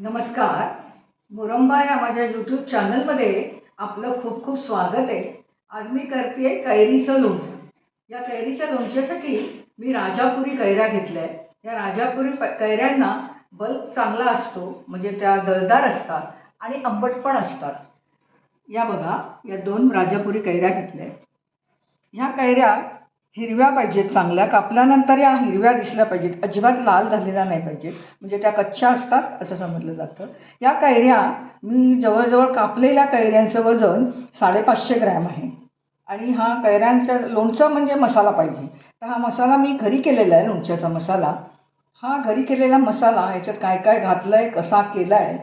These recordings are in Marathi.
नमस्कार. मुरंबा या माझ्या यूट्यूब चॅनलमध्ये आपलं खूप खूप स्वागत आहे. आज मी करते कैरीचं लोणचं. या कैरीच्या लोणच्यासाठी मी राजापुरी कैऱ्या घेतल्या आहेत. या राजापुरी प कैऱ्यांना बल्ब चांगला असतो म्हणजे त्या दळदार असतात आणि आंबट पण असतात. या बघा या दोन राजापुरी कैऱ्या घेतल्या ह्या कैऱ्या हिरव्या पाहिजेत चांगल्या कापल्यानंतर या हिरव्या दिसल्या पाहिजेत. अजिबात लाल झालेल्या नाही पाहिजेत म्हणजे त्या कच्च्या असतात असं समजलं जातं. या कैऱ्या मी जवळजवळ कापलेल्या कैऱ्यांचं वजन साडेपाचशे ग्रॅम आहे. आणि हा कैऱ्यांचं लोणचं म्हणजे मसाला पाहिजे. तर हा मसाला मी घरी केलेला आहे लोणच्याचा मसाला. हा घरी केलेला मसाला याच्यात काय काय घातलं आहे कसा केला आहे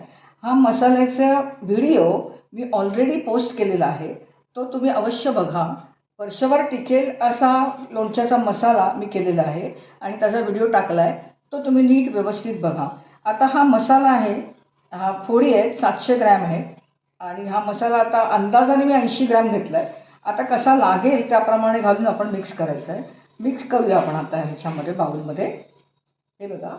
हा मसाल्याचा व्हिडिओ मी ऑलरेडी पोस्ट केलेला आहे. तो तुम्ही अवश्य बघा. वर्षभर टिकेल असा लोणच्याचा मसाला मी केलेला आहे आणि त्याचा व्हिडिओ टाकला आहे तो तुम्ही नीट व्यवस्थित बघा. आता हा मसाला आहे हा फोडी आहेत सातशे ग्रॅम आहे. आणि हा मसाला आता अंदाजाने मी ऐंशी ग्रॅम घेतला आहे आता कसा लागेल त्याप्रमाणे घालून आपण मिक्स करायचं आहे मिक्स करूया आपण आता ह्याच्यामध्ये बाउलमध्ये हे बघा.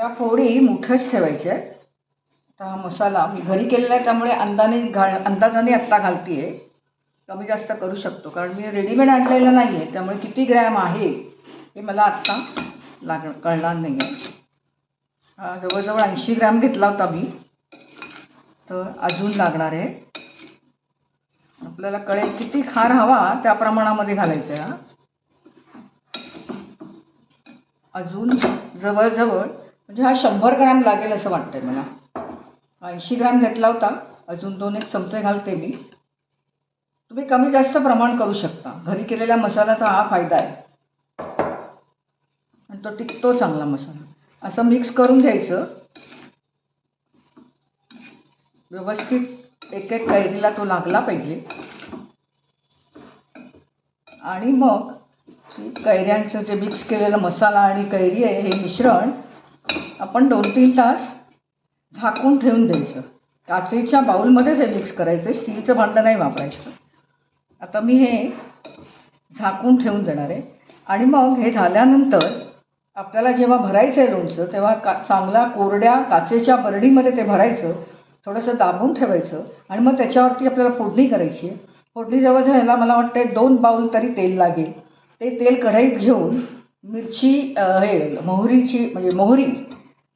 या फोडी मोठ्याच ठेवायच्या आहेत. आता हा मसाला मी घरी केलेला आहे त्यामुळे अंदाने घाल अंदाजाने आत्ता घालते आहे कमी जास्त करू शकतो कारण मी रेडीमेड आणलेलं नाही आहे त्यामुळे किती ग्रॅम आहे हे मला आत्ता लाग कळणार नाही आहे जवळजवळ ऐंशी ग्रॅम घेतला होता मी. तर अजून लागणार आहे. आपल्याला कळेल किती खार हवा त्या प्रमाणामध्ये घालायचं आहे अजून जवळजवळ म्हणजे हा शंभर ग्रॅम लागेल असं वाटतंय मला. ऐंशी ग्रॅम घेतला होता. अजून दोन एक चमचे घालते मी. तुम्ही कमी जास्त प्रमाण करू शकता. घरी केलेल्या मसाल्याचा हा फायदा आहे. आणि तो टिकतो चांगला मसाला. असं मिक्स करून घ्यायचं. व्यवस्थित एक एक कैरीला तो लागला पाहिजे. आणि मग कैऱ्यांचं जे मिक्स केलेलं मसाला आणि कैरी आहे हे मिश्रण आपण दोन तीन तास झाकून ठेवून द्यायचं. काचेच्या बाऊलमध्येच हे मिक्स करायचं. आहे स्टीलचं भांडं नाही वापरायचं. आता मी हे झाकून ठेवून देणार आहे. आणि मग हे झाल्यानंतर आपल्याला जेव्हा भरायचं आहे लोणचं तेव्हा का चांगला कोरड्या काचेच्या बरडीमध्ये ते भरायचं. थोडंसं दाबून ठेवायचं. आणि मग त्याच्यावरती आपल्याला फोडणी करायची आहे. फोडणी जवळ ह्याला मला वाटते दोन बाऊल तरी तेल लागेल. ते तेल कढईत घेऊन मिरची हे मोहरीची म्हणजे मोहरी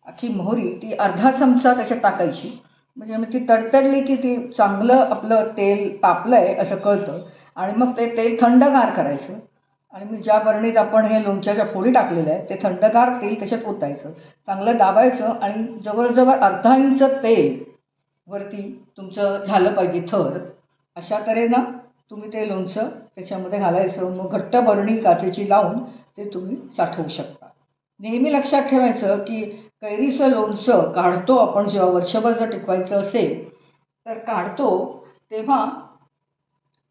अख्खी मोहरी ती अर्धा चमचा त्याच्यात टाकायची. म्हणजे मग ती तडतडली की ती चांगलं आपलं तेल तापलं आहे असं कळतं. आणि मग ते तेल थंडगार करायचं. आणि मी ज्या बरणीत आपण हे लोणच्याच्या फोडी टाकलेल्या आहेत ते थंडगार तेल त्याच्यात ओतायचं. चांगलं दाबायचं आणि जवळजवळ अर्धा इंच तेल वरती तुमचं झालं पाहिजे थर अशा तऱ्हेनं तुम्ही ते लोणचं त्याच्यामध्ये घालायचं. मग घट्ट बरणी काचेची लावून ते तुम्ही साठवू शकता. नेहमी लक्षात ठेवायचं की कैरीचं लोणचं काढतो आपण जेव्हा वर्षभर जर टिकवायचं असेल तर काढतो तेव्हा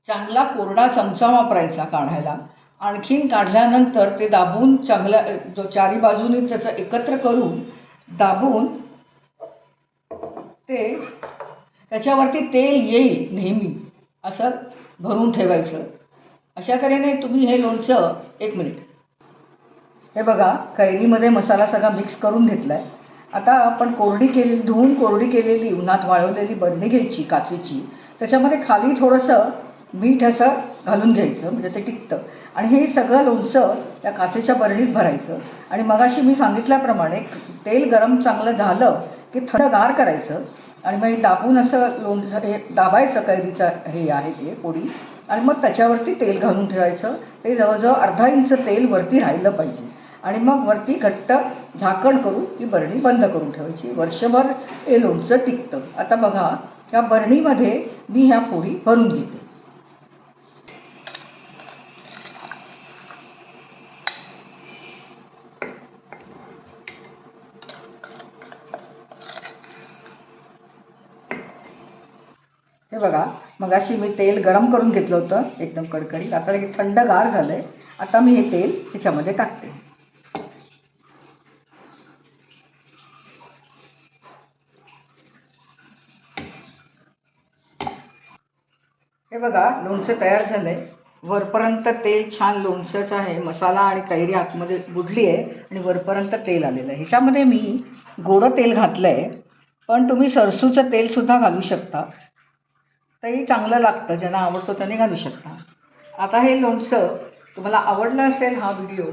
चांगला कोरडा चमचा वापरायचा काढायला. आणखीन काढल्यानंतर ते दाबून चांगल्या जो चारी बाजूनी त्याचं एकत्र करून दाबून ते त्याच्यावरती तेल येईल नेहमी असं भरून ठेवायचं. अशा तऱ्हेने तुम्ही हे लोणचं एक मिनिट हे बघा कैरीमध्ये मसाला सगळा मिक्स करून घेतला आहे आता आपण कोरडी केलेली धुवून कोरडी केलेली उन्हात वाळवलेली बरणी घ्यायची काचेची. त्याच्यामध्ये खाली थोडंसं मीठ असं घालून घ्यायचं म्हणजे ते टिकतं. आणि हे सगळं लोणचं त्या काचेच्या बरणीत भरायचं. आणि मगाशी मी सांगितल्याप्रमाणे तेल गरम चांगलं झालं की थंडगार करायचं. आणि मग दाबून असं लोणचं हे दाबायचं कैरीचं हे आहे ते पोळी. आणि मग त्याच्यावरती तेल घालून ठेवायचं. ते जवळजवळ अर्धा इंच तेल वरती राहिलं पाहिजे. आणि मग वरती घट्ट झाकण करून ती बरणी बंद करून ठेवायची. वर्षभर हे लोणचं टिकतं. आता बघा या बरणीमध्ये मी ह्या पोळी भरून घेते. हे बघा मगाशी मी तेल गरम करून घेतलं होतं एकदम कडकडीत. आता थंडगार झालं आहे आता मी हे तेल त्याच्यामध्ये टाकते. हे बघा लोणचं तयार झालं आहे वरपर्यंत तेल छान लोणच्याचं आहे. मसाला आणि कैरी आतमध्ये बुडली आहे आणि वरपर्यंत तेल आलेलं आहे. ह्याच्यामध्ये मी गोडं तेल घातलं आहे पण तुम्ही सरसूचं तेलसुद्धा घालू शकता. तेही चांगलं लागतं ज्यांना आवडतो त्याने घालू शकता. आता हे लोणचं तुम्हाला आवडलं असेल हा व्हिडिओ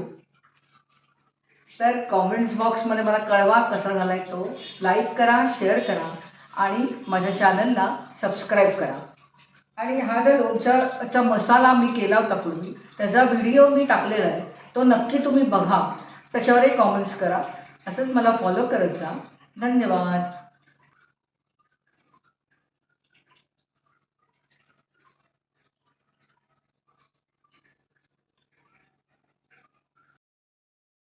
तर कॉमेंट्स बॉक्समध्ये मला कळवा कसा झाला आहे तो. लाईक करा शेअर करा आणि माझ्या चॅनलला सबस्क्राईब करा. आणि हा जो लोणच्याचा मसाला मी केला होता पूर्वी त्याचा व्हिडिओ मी टाकलेला आहे. तो नक्की तुम्ही बघा. त्याच्यावरही कॉमेंट्स करा. असंच मला फॉलो करत जा. धन्यवाद.